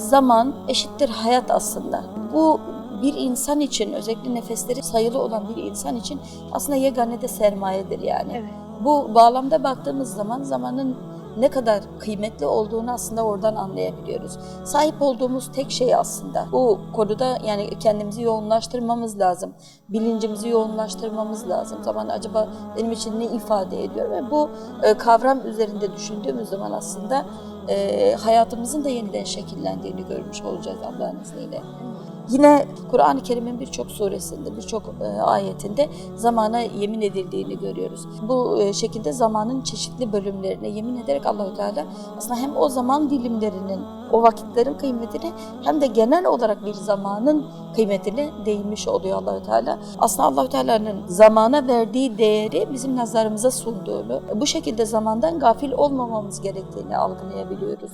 zaman eşittir hayat aslında. Bu bir insan için özellikle nefesleri sayılı olan bir insan için aslında yegane de sermayedir yani. Evet. Bu bağlamda baktığımız zaman zamanın ne kadar kıymetli olduğunu aslında oradan anlayabiliyoruz. Sahip olduğumuz tek şey aslında bu konuda yani kendimizi yoğunlaştırmamız lazım. Bilincimizi yoğunlaştırmamız lazım. Zaman acaba benim için ne ifade ediyor ve bu e, kavram üzerinde düşündüğümüz zaman aslında e, hayatımızın da yeniden şekillendiğini görmüş olacağız Allah'ın izniyle. Yine Kur'an-ı Kerim'in birçok suresinde, birçok e, ayetinde zamana yemin edildiğini görüyoruz. Bu e, şekilde zamanın çeşitli bölümlerine yemin ederek Allahü Teala aslında hem o zaman dilimlerinin, o vakitlerin kıymetini hem de genel olarak bir zamanın kıymetini değinmiş oluyor Allahü Teala. Aslında Allahü Teala'nın zamana verdiği değeri bizim nazarımıza sunduğunu, bu şekilde zamandan gafil olmamamız gerektiğini algılayabiliyoruz.